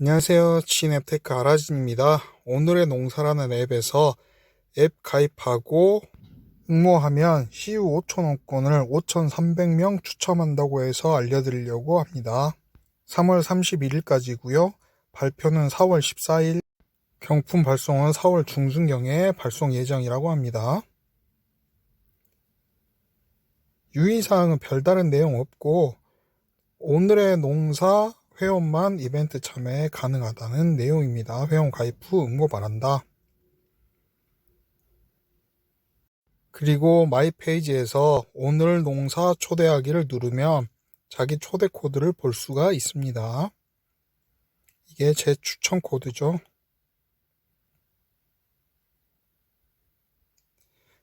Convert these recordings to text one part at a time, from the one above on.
안녕하세요. 친앱테크 아라진입니다. 오늘의 농사라는 앱에서 앱 가입하고 응모하면 시우 5천원권을 5,300명 추첨한다고 해서 알려드리려고 합니다. 3월 31일까지고요. 발표는 4월 14일, 경품 발송은 4월 중순경에 발송 예정이라고 합니다. 유의사항은 별다른 내용 없고 오늘의 농사 회원만 이벤트 참여 가능하다는 내용입니다. 회원 가입 후 응모 바란다. 그리고 마이 페이지에서 오늘 농사 초대하기를 누르면 자기 초대 코드를 볼 수가 있습니다. 이게 제 추천 코드죠.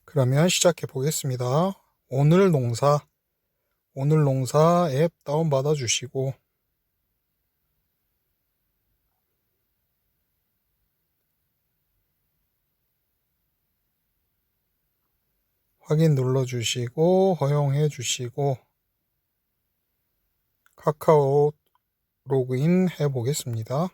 그러면 시작해 보겠습니다. 오늘 농사, 오늘 농사 앱 다운받아 주시고, 확인 눌러 주시고 허용해 주시고 카카오 로그인 해 보겠습니다.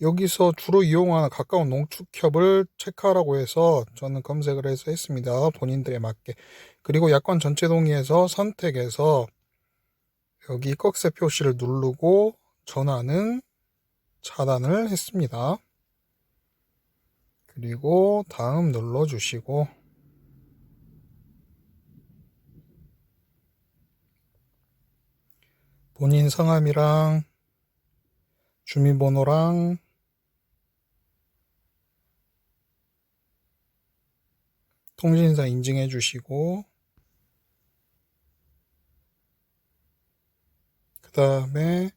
여기서 주로 이용하는 가까운 농축협을 체크하라고 해서 저는 검색을 해서 했습니다. 본인들에 맞게. 그리고 약관 전체 동의에서 선택해서 여기 꺽쇠 표시를 누르고 전화는 차단을 했습니다. 그리고 다음 눌러주시고 본인 성함이랑 주민번호랑 통신사 인증해 주시고 그 다음에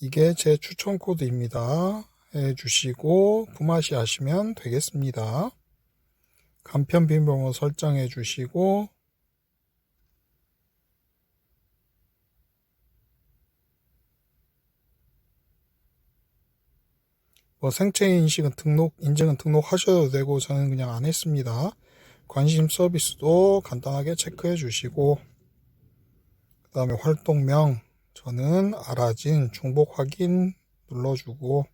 이게 제 추천 코드입니다. 해 주시고 부마시 하시면 되겠습니다. 간편 비밀번호 설정해 주시고 뭐 생체 인식은 등록 인증은 등록하셔도 되고 저는 그냥 안 했습니다. 관심 서비스도 간단하게 체크해 주시고 그 다음에 활동명 저는 알아진 중복 확인 눌러주고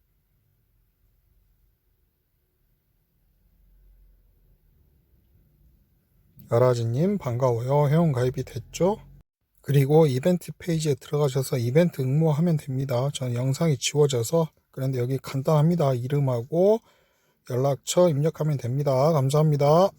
아라지님 반가워요. 회원 가입이 됐죠? 그리고 이벤트 페이지에 들어가셔서 이벤트 응모하면 됩니다. 저는 영상이 지워져서 그런데 여기 간단합니다. 이름하고 연락처 입력하면 됩니다. 감사합니다.